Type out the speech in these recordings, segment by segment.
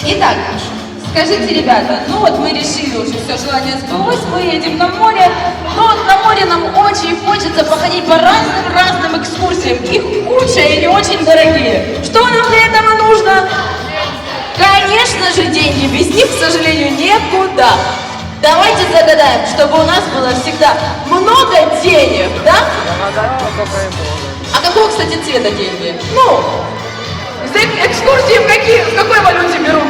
Итак, скажите, ребята, ну вот мы решили уже все, желание сбылось, мы едем на море, но вот на море нам очень хочется походить по разным-разным экскурсиям. Их куча и не очень дорогие. Что нам для этого нужно? Конечно же, деньги. Без них, к сожалению, никуда. Давайте загадаем, чтобы у нас было всегда много денег, да? А какого, кстати, цвета деньги? Ну, экскурсии в, какие, в какой валюте берут?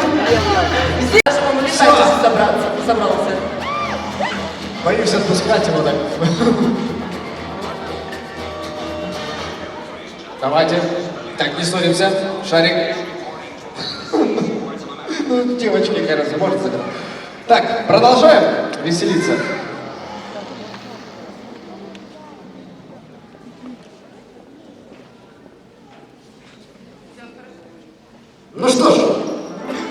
Здесь, по-моему, летать собраться, собрался. Боюсь отпускать его так. Давайте. Так, не ссоримся. Шарик. Ну, девочки, кажется, может сыграть. Так, продолжаем веселиться. Ну что ж,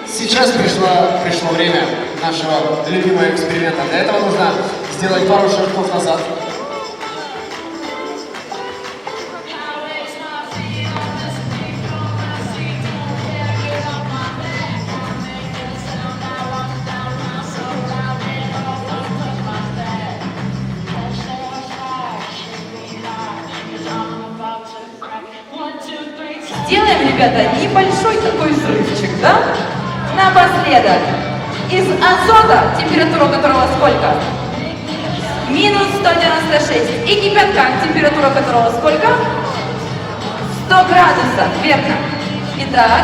сейчас пришло, пришло время нашего любимого эксперимента. Для этого нужно сделать пару шагов назад. Сделаем, ребята, небольшой такой взрывчик, да? Напоследок. Из азота, температура которого сколько? Минус 196. И кипятка, температура которого сколько? 100 градусов, верно. Итак,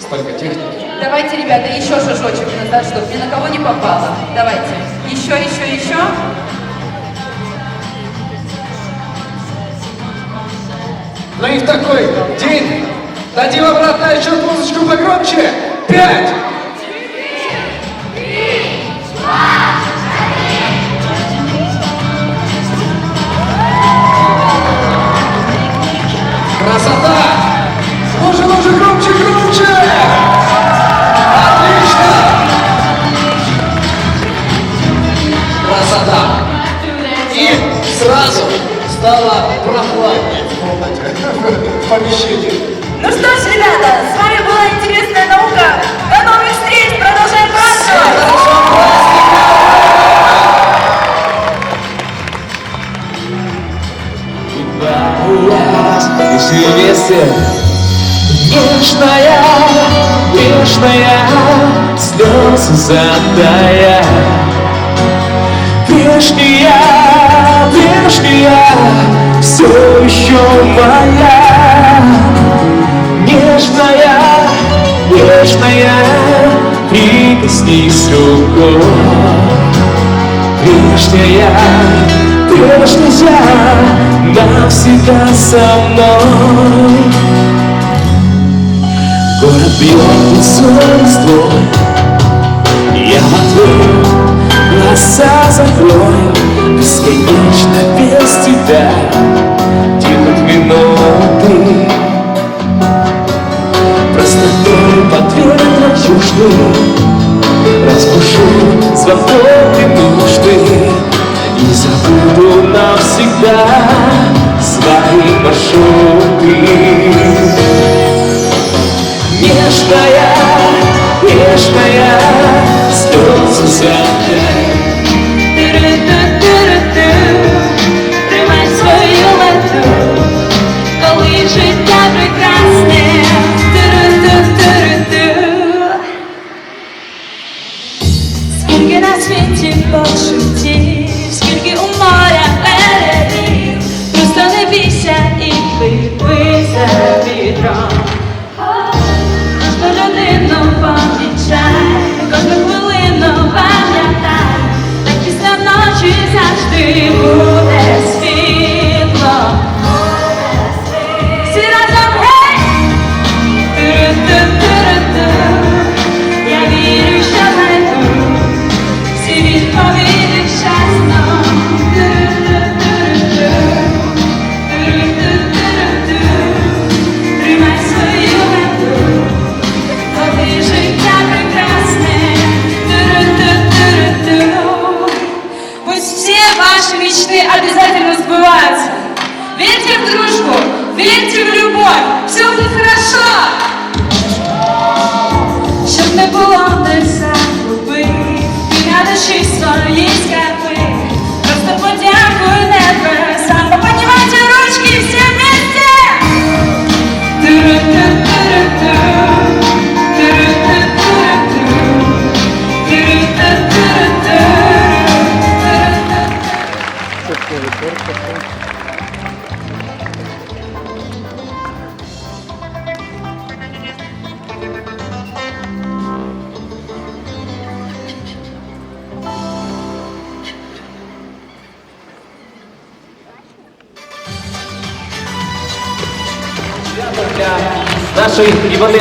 Столько техники. давайте, ребята, еще шажочек назад, чтобы ни на кого не попало. Давайте. Еще, еще, еще. Ну и в такой день дадим обратно отсчет музычку погромче. Пять! Красота! Ну же, громче, громче! Отлично! Красота! И сразу стало в помещении. Ну что ж, ребята, с вами была интересная наука. До новых встреч, продолжаем праздновать. И Сильвестр Нежная, нежная Слезы затая Прежняя, прежняя Все еще моя Рукой Прежняя, прежняя Навсегда со мной. Город бьет лицо твой. Я открою глаза закрою Бесконечно без тебя. Делать минуты Простотой под ветром южным Разбушу свободы нужды И забуду навсегда Свои маршруты. Нежная, нежная Слезы закрой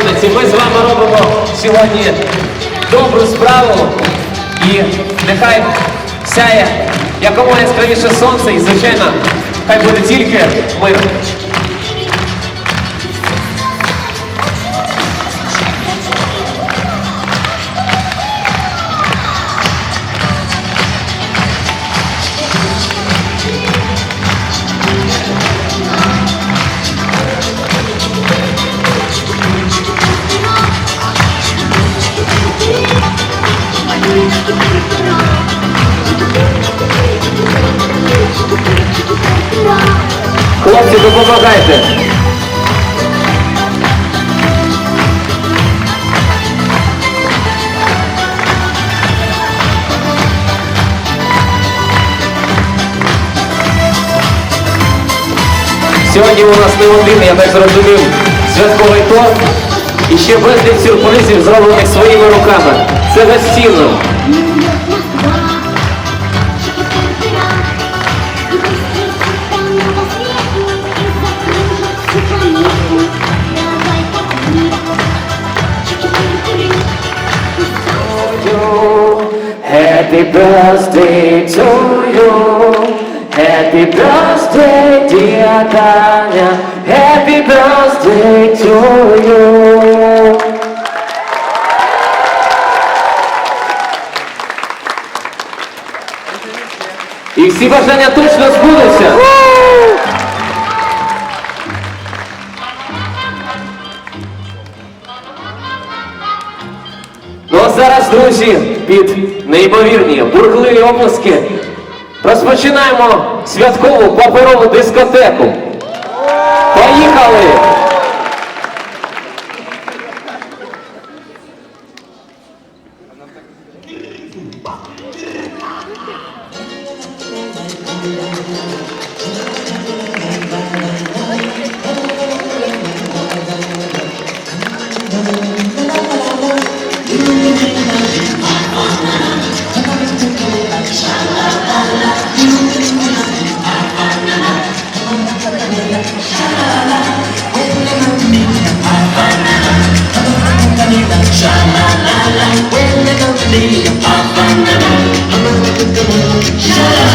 іменинниці. Ми з вами робимо сьогодні добру справу і нехай сяє якомога яскравіше сонце і, звичайно, хай буде тільки мир. Хлопці, допомагайте. Сьогодні у нас не один, я так зрозумів, святковий торт. І ще безліч сюрпризів зроблених своїми руками. Це безцінно. Happy birthday to you. Happy birthday, dear Tanya. Happy birthday to you. І всі бажання точно збудуться. Зараз, друзі, під неймовірні бурхливі обласки розпочинаємо святкову паперову дискотеку. Поїхали! Shut up.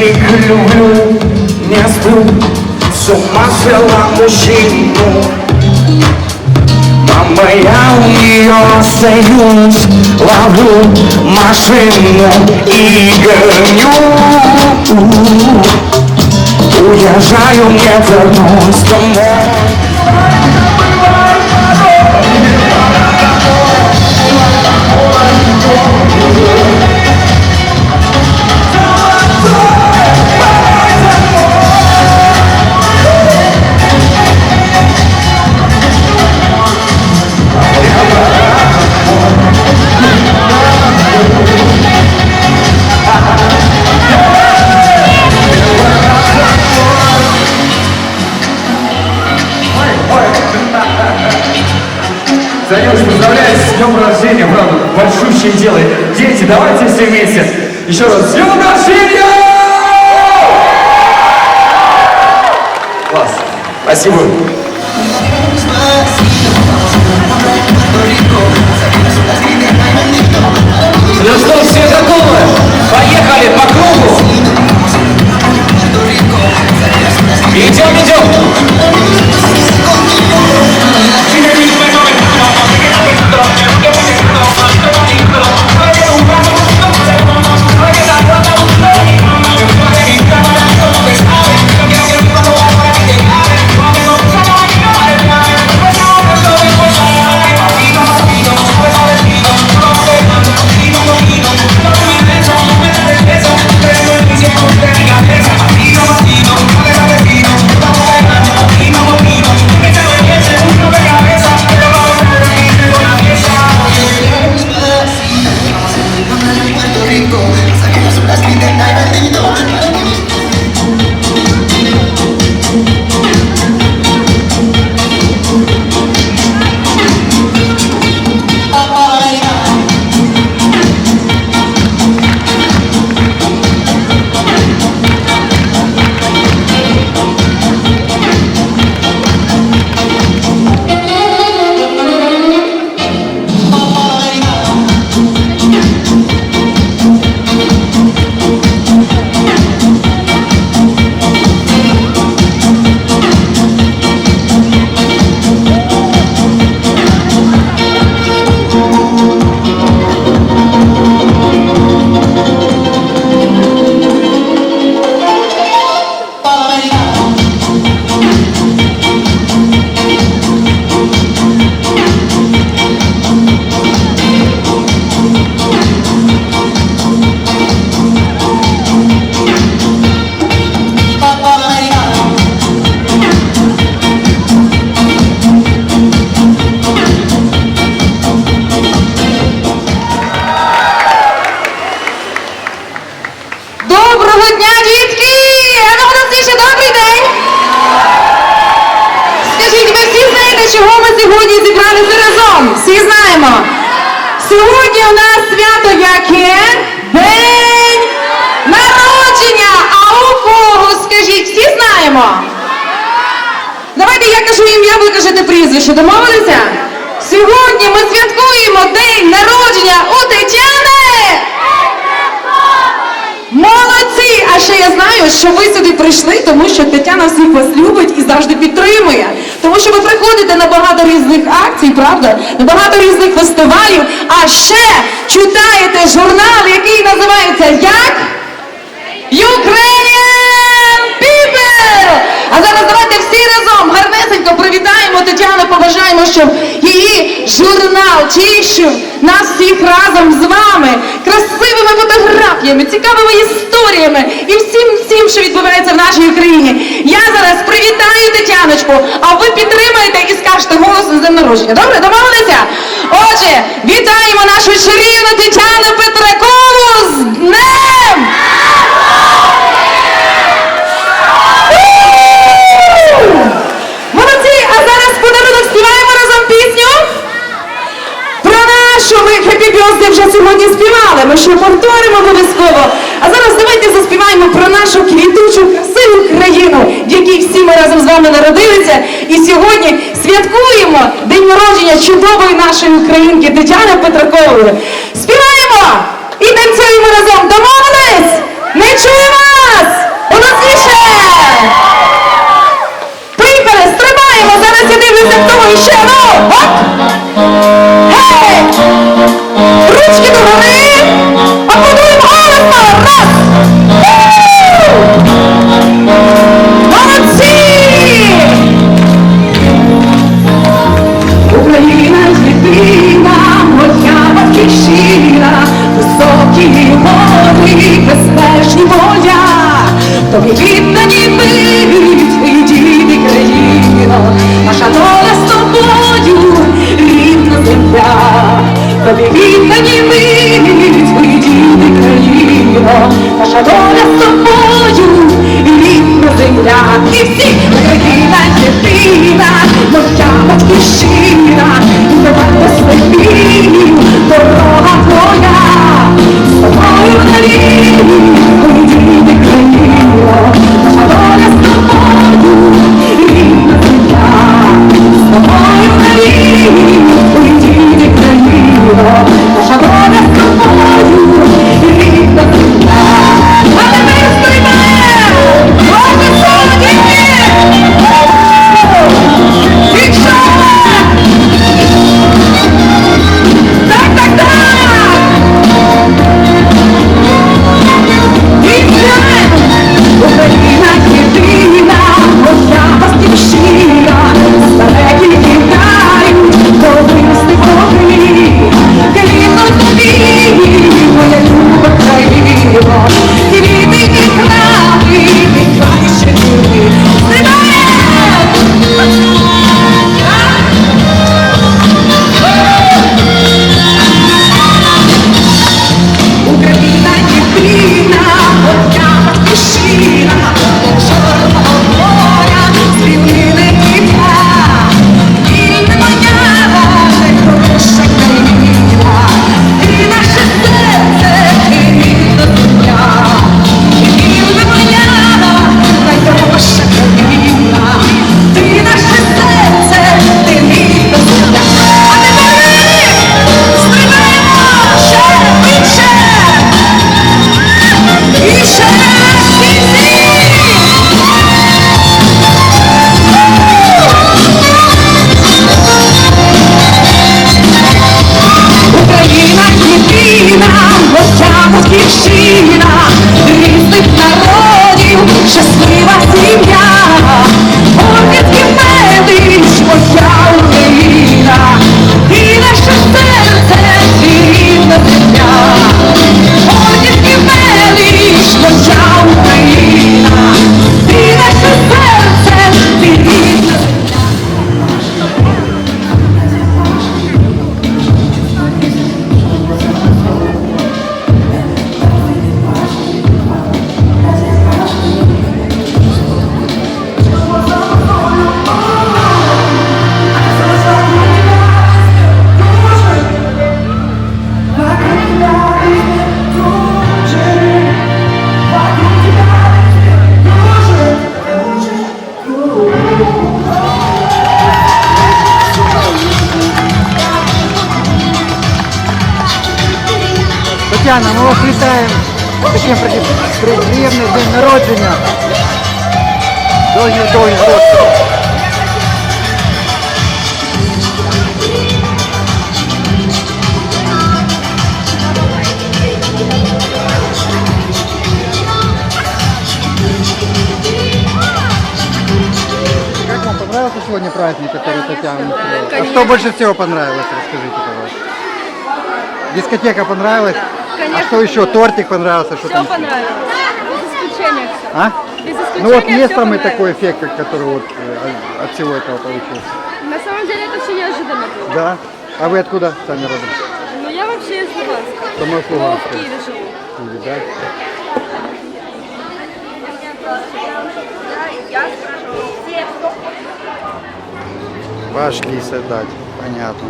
Люблю С ума свела мужчину. Мама, я у нее остаюсь Ловлю машину и гоню. Уезжаю, не вернусь домой. Танюш, Ну что, все готовы? Поехали по кругу. Идем, идем. Всі знаємо. Сьогодні у нас свято яке? День народження! А у кого? Скажіть, всі знаємо? Давайте я кажу ім'я, ви кажете прізвище. Домовилися? Сьогодні ми святкуємо день народження у Тетяни! Молодці! А ще я знаю, що ви сюди прийшли, тому що Тетяна всіх вас любить і завжди підтримує. Тому що ви приходите на багато різних акцій, правда? На багато різних фестивалів, а ще читаєте журнал, який називається як? Ukrainian People! А зараз давайте всі разом гарнесенько привітаємо Тетяну, побажаємо, щоб її журнал тішив нас всіх разом з вами красивими фотографіями, цікавими історіями і всім всім, що відбувається в нашій Україні. Я зараз привітаю Тетяночку, а ви підтримаєте і скажете голосом з днем народження. Добре, домовилися? Отже, вітаємо нашу чарівну Тетяну Петракову точно повторимо обов'язково. А зараз давайте заспіваємо про нашу квітучу, красиву країну, в якій всі ми разом з вами народилися. І сьогодні святкуємо день народження чудової нашої українки Тетяни Петракової. Співаємо і танцюємо разом. Домовились! Не чуємо вас! Голосніше! Припери, стрибаємо! Зараз я дивлюся в того і ще! Ну, оп! Ручки догори! Аплодуємо голосно! Раз! Молодці! Україна єдина, моя батьківщина, високі гори, безпечні моя, тобі доля з тобою, рідна земля, і всі Україна єдина, моя батьківщина, і давай слепів, дорога твоя, з тобою на лінії, мої діти країно, наша доля з тобою, рідна земля, з тобою на лінії, мої діти Понравился сегодня праздник, который Татьяна устроила? А что больше всего понравилось, расскажите, пожалуйста. Дискотека понравилась? А что еще? Тортик понравился? Что Все там? понравилось. Без исключения все. А? Без исключения Ну вот есть всё самый такой эффект, который вот э, от всего этого получился. На самом деле это все неожиданно было. Да? А вы откуда сами родом? Ну я вообще из Луганска. Самой в Луганска. Киеве живу. Или, Пошли садать, понятно.